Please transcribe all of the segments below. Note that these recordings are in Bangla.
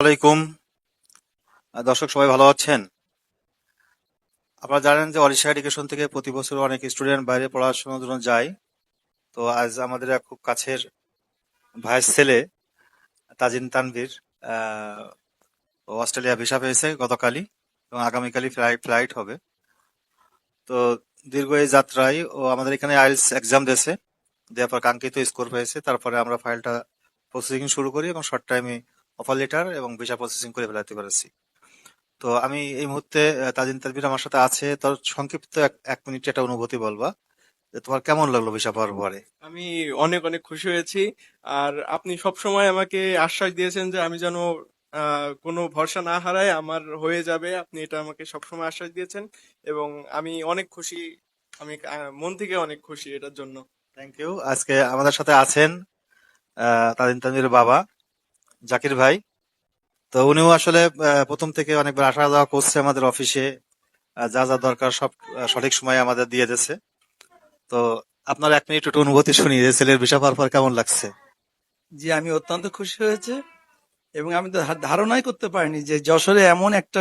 আলাইকুম। দর্শক, সবাই ভালো আছেন? আপনারা জানেন যে ওড়িশা এডুকেশন থেকে প্রতি বছর অনেক স্টুডেন্ট বাইরে পড়াশোনার জন্য যায়। তো আজ আমাদের এক খুব কাছের ভাইয়ের ছেলে, তাজিন তানভীর অস্ট্রেলিয়া ভিসা পেয়েছে গতকালই এবং আগামীকালই ফ্লাইট ফ্লাইট হবে। তো দীর্ঘ এই যাত্রায় ও আমাদের এখানে আইএলস এক্সাম দিয়েছে। দেওয়ার পর কাঙ্ক্ষিত স্কোর পেয়েছে। তারপরে আমরা ফাইলটা প্রসেসিং শুরু করি এবং শর্ট টাইমে অফার লেটার এবং ভিসা প্রসেসিং করে ফেলাতে পেরেছি। তো আমি এই মুহূর্তে তাজিন তানভীর আমার সাথে আছে। তোর সংক্ষিপ্ত এক মিনিট একটা অনুভূতি বলবা তোমার কেমন লাগল ভিসা পাওয়ার পরে? আমি অনেক অনেক খুশি হয়েছি। আর আপনি সব সময় আমাকে আশ্বাস দিয়েছেন যে আমি যেন কোনো ভরসা না হারাই আমার হয়ে যাবে। আপনি এটা আমাকে সব সময় আশ্বাস দিয়েছেন এবং আমি অনেক খুশি আমি মন থেকে অনেক খুশি এটার জন্য। থ্যাংক ইউ আজকে আমাদের সাথে আছেন আহ, তাজিন তানভীরের বাবা। জাকির ভাই। তো উনিও আসলে প্রথম থেকে অনেকবার আসা যাওয়া করছে আমাদের অফিসে। যা যা দরকার সব সঠিক সময়ে আমাদের দিয়ে দিয়েছে। তো আপনার এক মিনিট একটু অনুভূতি শুনি যে ছেলের ভিসা পাওয়ার পর কেমন লাগছে? জি, আমি অত্যন্ত খুশি হয়েছে এবং আমি তো ধারণাই করতে পারিনি যে যশোরে এমন একটা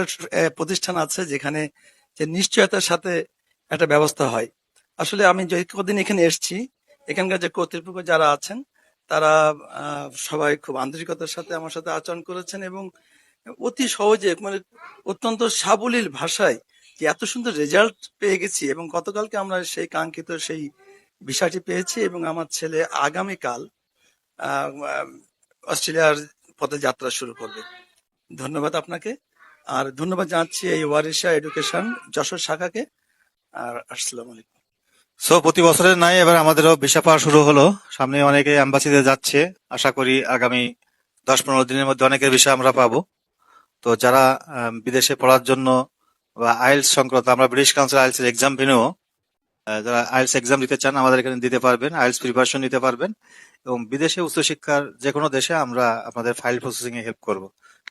প্রতিষ্ঠান আছে যেখানে যে নিশ্চয়তার সাথে একটা ব্যবস্থা হয়। আসলে আমি যে কদিন এখানে এসেছি, এখানকার যে কর্তৃপক্ষ যারা আছেন তারা সবাই খুব আন্তরিকতার সাথে আমার সাথে আচরণ করেছেন এবং অতি সহজে মানে অত্যন্ত সাবলীল ভাষায় যে এত সুন্দর রেজাল্ট পেয়ে গেছি এবং গতকালকে আমরা সেই কাঙ্ক্ষিত সেই বিষয়টি পেয়েছি এবং আমার ছেলে আগামীকাল অস্ট্রেলিয়ার পথে যাত্রা শুরু করবে। ধন্যবাদ আপনাকে। আর ধন্যবাদ জানাচ্ছি এই ওয়ারিশা এডুকেশন যশোর শাখাকে। আর আসসালামু আলাইকুম। সো প্রতি বছরের নাই এবার আমাদেরও ভিসা পাওয়া শুরু হলো। সামনে অনেকে অ্যাম্বাসিতে যাচ্ছে। আশা করি আগামী দশ পনেরো দিনের মধ্যে অনেকের ভিসা আমরা পাবো। তো যারা বিদেশে পড়ার জন্য বা আইএলস সংক্রান্ত, আমরা ব্রিটিশ কাউন্সিল আইএলস এর এক্সাম ভেনেও যারা আইএলস এক্সাম দিতে চান, আমাদের এখানে দিতে পারবেন, আইএলস প্রিপারেশন নিতে পারবেন এবং বিদেশে উচ্চশিক্ষার যে কোনো দেশে আমরা আপনাদের ফাইল প্রসেসিং এ হেল্প করব।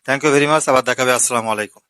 থ্যাংক ইউ ভেরি মাচ আবার দেখাবে। আসসালামু আলাইকুম।